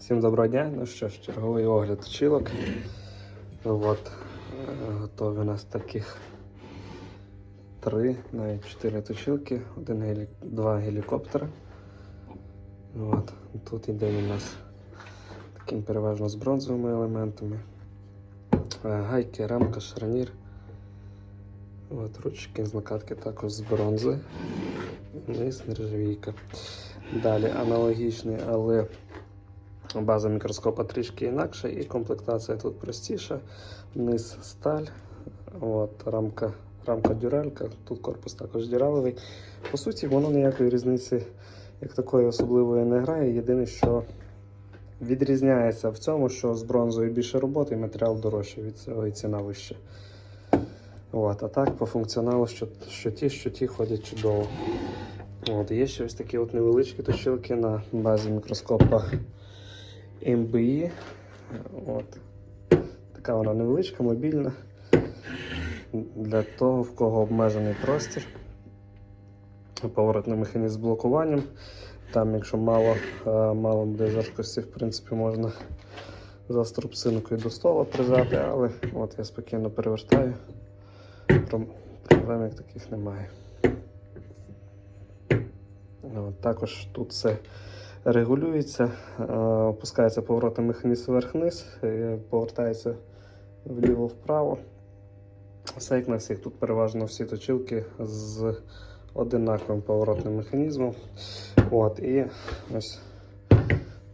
Всім доброго дня. Ну що ж, черговий огляд точилок. От, е, готові у нас таких три, навіть чотири точилки, один гелі... два гелікоптери. От. Тут іде у нас таким переважно з бронзовими елементами. Е, Гайки, рамка, шарнір. От, ручки з накатки також з бронзи. Низ нержавійка. Далі аналогічний, але база мікроскопа трішки інакша і комплектація тут простіша. Низ сталь, от, рамка, рамка дюралька, тут корпус також дюралевий. По суті, воно ніякої різниці як такої особливої не грає. Єдине, що відрізняється в цьому, що з бронзою більше роботи і матеріал дорожчий від цього і ціна вища. От, а так по функціоналу, що, що ті, що ті ходять чудово. От, є ще ось такі от невеличкі точилки на базі мікроскопа MBI. От. Така вона невеличка, мобільна. Для того, в кого обмежений простір. Поворотний механізм з блокуванням. Там, якщо мало, е, мало буде жорсткості, в принципі, можна за струбцинкою до стола прижати, але от я спокійно перевертаю. Проблем як таких немає. От, також тут все регулюється, е, опускається поворотний механізм вверх-вниз, е, повертається вліво-вправо. Все як на всіх. Тут переважно всі точилки з одинаковим поворотним механізмом. От, і ось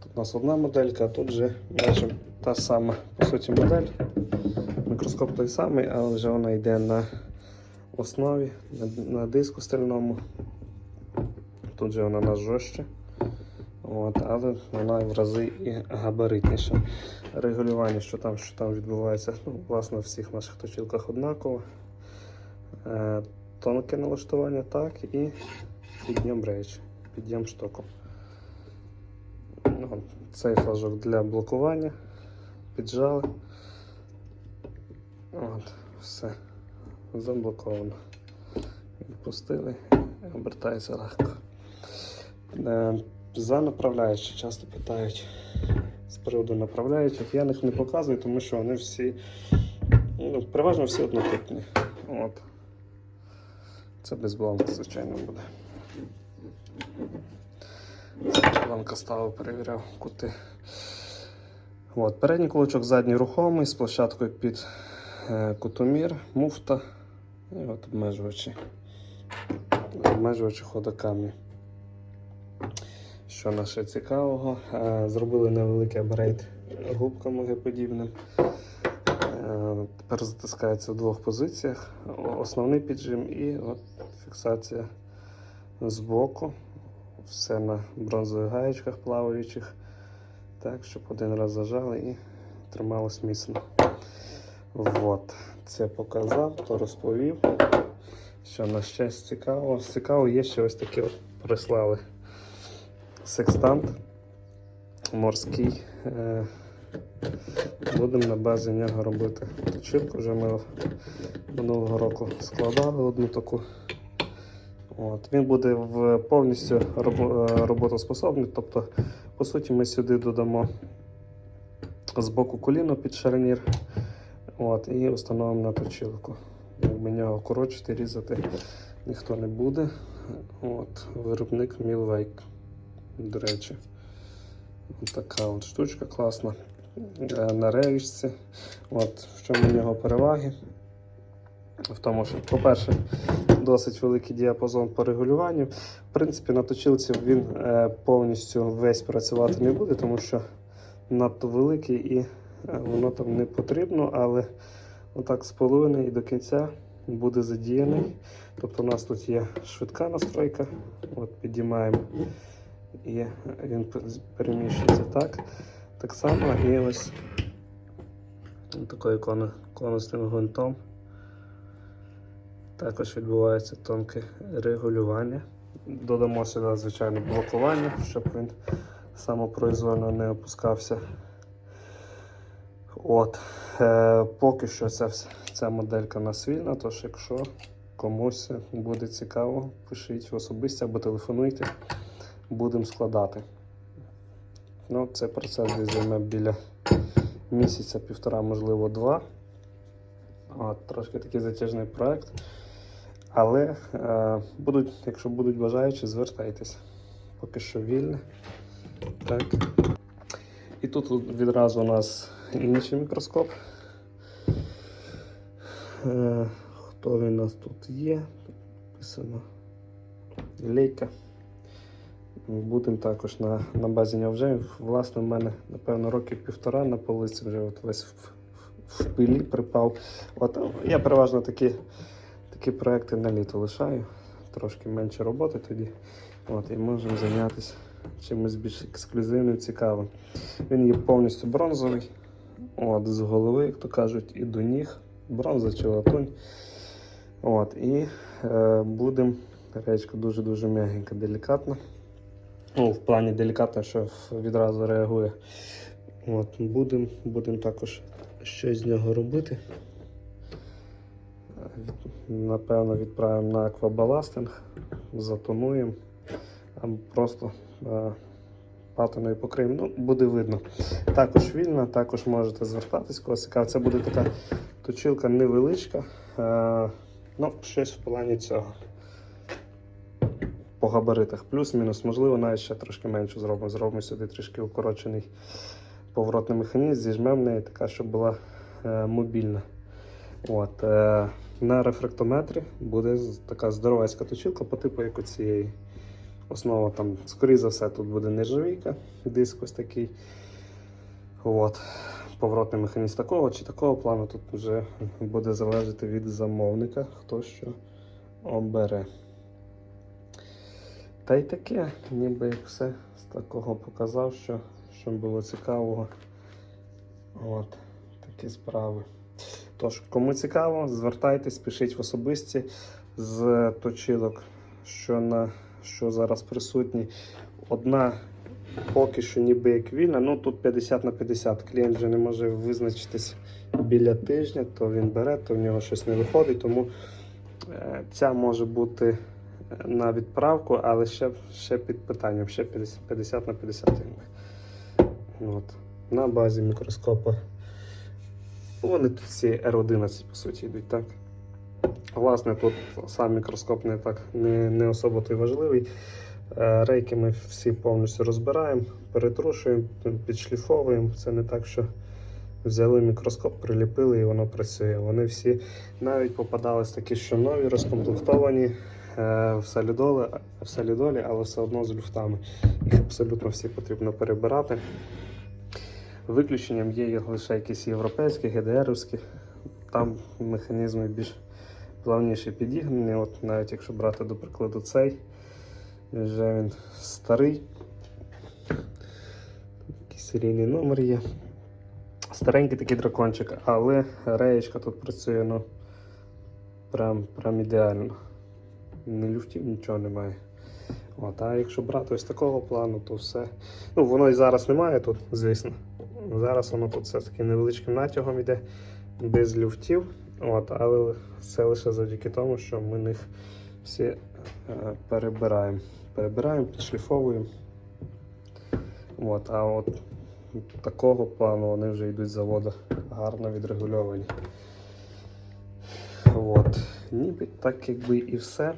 тут у нас одна моделька, а тут вже майже та сама по суті модель. Мікроскоп той самий, але вже вона йде на основі, на, диску стальному. Тут же вона нас жорстче. От, але вона в рази і габаритніша. Регулювання, що там, що там відбувається, ну, власне, в всіх наших точилках однаково. Е, тонке налаштування, так, і підйом рейч, підйом штоку. Ну, цей флажок для блокування. Піджали. От, все. Заблоковано. Відпустили, обертається легко. За направляючі часто питають з приводу направляючих. Я їх не показую, тому що вони всі, ну, переважно всі однотипні. От. Це без звичайно, буде. Це бланка ставив, перевіряв кути. От, передній кулачок задній рухомий з площадкою під е, кутомір, муфта і от обмежувачі. Обмежувачі ходокамні. Що наше цікавого? Е, Зробили невеликий апгрейд губками геподібним. Е, Тепер затискається в двох позиціях. Основний піджим і от фіксація з боку. Все на бронзових гаєчках плаваючих. Так, щоб один раз зажали і трималось міцно. Вот. Це показав, то розповів. Що на щастя цікаво. Цікаво, є ще ось такі от прислали секстант морський. Е, Будемо на базі нього робити точилку. Вже ми минулого року складали одну таку. От. Він буде в повністю е, роботоспособний. Тобто, по суті, ми сюди додамо з боку коліно під шарнір. От, і встановимо на точилку. Якби нього коротшити, різати ніхто не буде. От, виробник Milwake, до речі. Така от штучка класна. Е, На ревішці. От, в чому в нього переваги? В тому, що, по-перше, досить великий діапазон по регулюванню. В принципі, на точилці він е, повністю весь працювати не буде, тому що надто великий і е, воно там не потрібно, але отак з половини і до кінця буде задіяний. Тобто у нас тут є швидка настройка, от підіймаємо і він переміщується так. Так само і ось такою конусним гвинтом. Також відбувається тонке регулювання. Додамо сюди, звичайно, блокування, щоб він самопроізвольно не опускався. От. Е, поки що ця, ця моделька нас вільна, тож якщо комусь буде цікаво, пишіть в особисті або телефонуйте, будемо складати. Ну, цей процес десь займе біля місяця, півтора, можливо, два. От, трошки такий затяжний проект. Але е, будуть, якщо будуть бажаючі, звертайтесь. Поки що вільне. Так. І тут відразу у нас інший мікроскоп. Е, хто він у нас тут є? Тут написано лейка. Будемо також на, на базі нього вже. Власне, в мене, напевно, років півтора на полиці вже от весь в, в, в пилі припав. От, я переважно такі, такі проекти на літо лишаю. Трошки менше роботи тоді. От, і можемо зайнятися чимось більш ексклюзивним, цікавим. Він є повністю бронзовий. От, з голови, як то кажуть, і до ніг. Бронза чи латунь. От, і е, будемо речка дуже-дуже м'ягенька, делікатна. Ну, в плані делікатно, що відразу реагує. От, будемо будем також щось з нього робити. Напевно, відправимо на аквабаластинг, затонуємо, або просто е, патиною покриємо. Ну, буде видно. Також вільно, також можете звертатись, цікаво. Це буде така точилка невеличка. Е, ну, щось в плані цього. По габаритах плюс-мінус, можливо, навіть ще трошки менше зробимо. Зробимо сюди трішки укорочений поворотний механізм, зіжмемо неї така, щоб була е, мобільна. От, е, на рефрактометрі буде така здоровецька точилка по типу як цієї. Основа там, скоріше за все, тут буде нержавійка, диск ось такий. От. Поворотний механізм такого чи такого плану тут вже буде залежати від замовника, хто що обере. Та й таке, ніби як все з такого показав, що, що було цікавого. От, такі справи. Тож, кому цікаво, звертайтесь, пишіть в особисті з точилок, що, на, що зараз присутні. Одна поки що ніби як вільна, ну тут 50 на 50. Клієнт вже не може визначитись біля тижня, то він бере, то в нього щось не виходить. Тому е, ця може бути на відправку, але ще, ще під питанням, ще 50, 50 на 50. якби. От. На базі мікроскопа. Вони тут всі R11 по суті йдуть, так? Власне, тут сам мікроскоп не так не, не особо той важливий. Е, Рейки ми всі повністю розбираємо, перетрушуємо, підшліфовуємо. Це не так, що взяли мікроскоп, приліпили і воно працює. Вони всі навіть попадались такі, що нові, розкомплектовані в солідолі, в солідолі, але все одно з люфтами. Їх абсолютно всі потрібно перебирати. Виключенням є лише якісь європейські, ГДРівські. Там механізми більш плавніше підігнані. От навіть якщо брати до прикладу цей, вже він старий. Такий серійний номер є. Старенький такий дракончик, але реєчка тут працює ну, прям, прям ідеально. Не люфтів, нічого немає. От, а якщо брати ось такого плану, то все. Ну, воно і зараз немає тут, звісно. Зараз воно тут все таки невеличким натягом йде, без люфтів. От, але це лише завдяки тому, що ми їх всі е, перебираємо. Перебираємо, підшліфовуємо. От, а от такого плану вони вже йдуть з заводу гарно відрегульовані. От. Ніби так якби і все.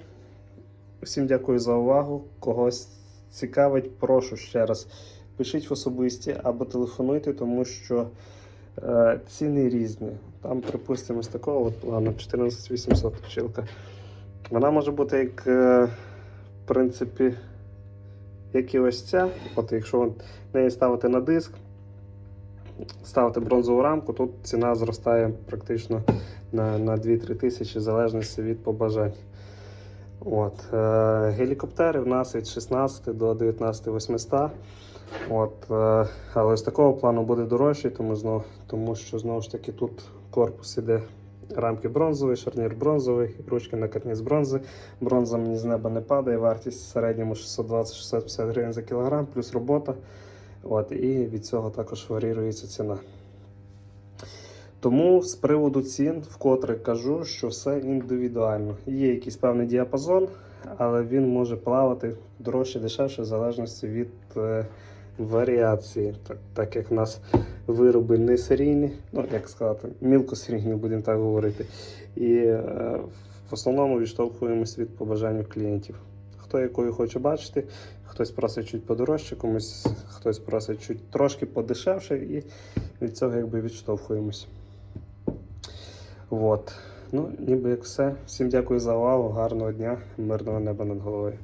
Всім дякую за увагу. Когось цікавить, прошу ще раз. Пишіть в особисті або телефонуйте, тому що е, ціни різні. Там, припустимо, з такого от плану 14800 точилка. Вона може бути як, е, в принципі, як і ось ця. От якщо неї ставити на диск, ставити бронзову рамку, тут ціна зростає практично на, на 2-3 тисячі в залежності від побажань. От, е, гелікоптери в нас від 16 до 19 800. От, е, але з такого плану буде дорожчий, тому, знов, тому що знову ж таки тут корпус іде рамки бронзовий, шарнір бронзовий, ручки накатні з бронзи. Бронза мені з неба не падає, вартість в середньому 620-650 гривень за кілограм, плюс робота. От, і від цього також варіюється ціна. Тому з приводу цін, вкотре кажу, що все індивідуально. Є якийсь певний діапазон, але він може плавати дорожче, дешевше, в залежності від, е, варіації, так, так як в нас вироби не серійні, ну як сказати, мілкосерійні, будемо так говорити. І е, в основному відштовхуємось від побажань клієнтів. Хто якою хоче бачити, хтось просить чуть подорожче, комусь хтось просить чуть трошки подешевше, і від цього якби відштовхуємось. Вот. Ну, ніби як все. Всім дякую за увагу, гарного дня, мирного неба над головою.